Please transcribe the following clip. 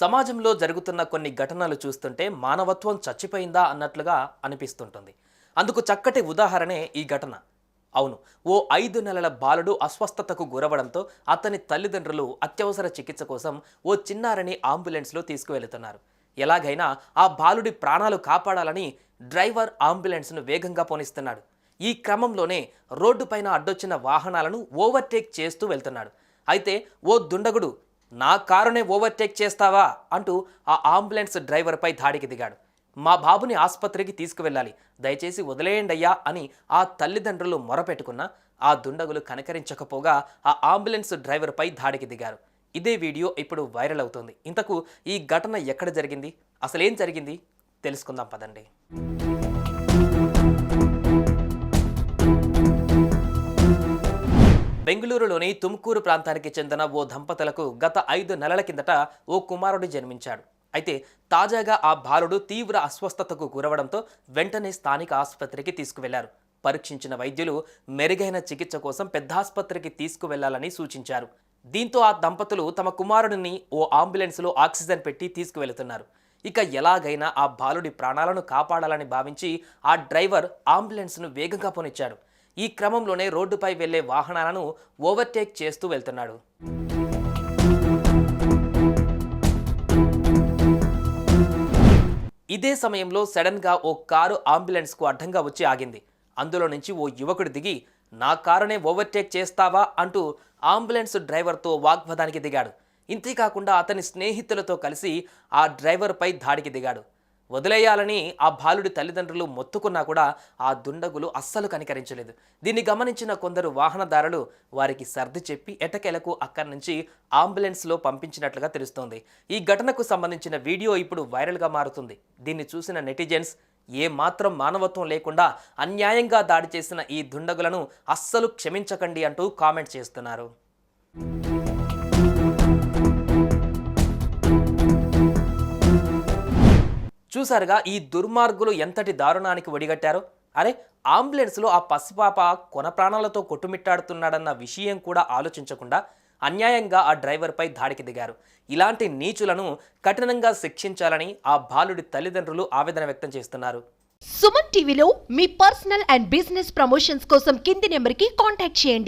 సమాజంలో జరుగుతున్న కొన్ని ఘటనలు చూస్తుంటే మానవత్వం చచ్చిపోయిందా అన్నట్లుగా అనిపిస్తుంటుంది. అందుకు చక్కటి ఉదాహరణే ఈ ఘటన. అవును ఓ ఐదు నెలల బాలుడు అస్వస్థతకు గురవడంతో అతని తల్లిదండ్రులు అత్యవసర చికిత్స కోసం ఓ చిన్నారిని అంబులెన్స్లో తీసుకువెళుతున్నారు. ఎలాగైనా ఆ బాలుడి ప్రాణాలు కాపాడాలని డ్రైవర్ అంబులెన్స్ను వేగంగా పోనిస్తున్నాడు. ఈ క్రమంలోనే రోడ్డుపైన అడ్డొచ్చిన వాహనాలను ఓవర్టేక్ చేస్తూ వెళ్తున్నాడు. అయితే ఓ దుండగుడు నా కారునే ఓవర్టేక్ చేస్తావా అంటూ ఆ అంబులెన్స్ డ్రైవర్పై దాడికి దిగాడు. మా బాబుని ఆసుపత్రికి తీసుకువెళ్ళాలి. దయచేసి వదిలేయండి అయ్యా అని ఆ తల్లిదండ్రులు మొరపెట్టుకున్న ఆ దుండగులు కనకరించకపోగా ఆ అంబులెన్స్ డ్రైవర్పై దాడికి దిగారు. ఇదే వీడియో ఇప్పుడు వైరల్ అవుతుంది. ఇంతకు ఈ ఘటన ఎక్కడ జరిగింది? అసలేం జరిగింది? తెలుసుకుందాం పదండి. బెంగళూరులోని తుమ్కూరు ప్రాంతానికి చెందిన ఓ దంపతులకు గత ఐదు నెలల కిందట ఓ కుమారుడు జన్మించాడు. అయితే తాజాగా ఆ బాలుడు తీవ్ర అస్వస్థతకు గురవడంతో వెంటనే స్థానిక ఆసుపత్రికి తీసుకువెళ్ళారు. పరీక్షించిన వైద్యులు మెరుగైన చికిత్స కోసం పెద్ద ఆసుపత్రికి తీసుకువెళ్ళాలని సూచించారు. దీంతో ఆ దంపతులు తమ కుమారుడిని ఓ అంబులెన్స్లో ఆక్సిజన్ పెట్టి తీసుకువెళుతున్నారు. ఇక ఎలాగైనా ఆ బాలుడి ప్రాణాలను కాపాడాలని భావించి ఆ డ్రైవర్ అంబులెన్స్ను వేగంగా పోనిచ్చాడు. ఈ క్రమంలోనే రోడ్డుపై వెళ్ళే వాహనాలను ఓవర్టేక్ చేస్తూ వెళ్తున్నాడు. ఇదే సమయంలో సడన్గా ఓ కారు అంబులెన్స్కు అడ్డంగా వచ్చి ఆగింది. అందులో నుంచి ఓ యువకుడు దిగి నా కారునే ఓవర్టేక్ చేస్తావా? అంటూ అంబులెన్స్ డ్రైవర్తో వాగ్వాదానికి దిగాడు. ఇంతేకాకుండా అతని స్నేహితులతో కలిసి ఆ డ్రైవర్పై దాడికి దిగాడు. వదిలేయాలని ఆ బాలుడి తల్లిదండ్రులు మొత్తుకున్నా కూడా ఆ దుండగులు అస్సలు కనికరించలేదు. దీన్ని గమనించిన కొందరు వాహనదారులు వారికి సర్ది చెప్పి ఎటకెలకు అక్కడి నుంచి అంబులెన్స్లో పంపించినట్లుగా తెలుస్తోంది. ఈ ఘటనకు సంబంధించిన వీడియో ఇప్పుడు వైరల్గా మారుతుంది. దీన్ని చూసిన నెటిజన్స్ ఏ మాత్రం మానవత్వం లేకుండా అన్యాయంగా దాడి చేసిన ఈ దుండగులను అస్సలు క్షమించకండి అంటూ కామెంట్ చేస్తున్నారు. చూసారుగా ఈ దుర్మార్గులు ఎంతటి దారుణానికి ఒడిగట్టారో? అరే అంబులెన్స్లో ఆ పసిపాప కొన ప్రాణాలతో కొట్టుమిట్టాడుతున్నాడన్న విషయం కూడా ఆలోచించకుండా అన్యాయంగా ఆ డ్రైవర్పై దాడికి దిగారు. ఇలాంటి నీచులను కఠినంగా శిక్షించాలని ఆ బాలుడి తల్లిదండ్రులు ఆవేదన వ్యక్తం చేస్తున్నారు. సుమన్ టీవీలో మీ పర్సనల్ అండ్ బిజినెస్ ప్రమోషన్స్ కోసం కింది నెంబర్కి కాంటాక్ట్ చేయండి.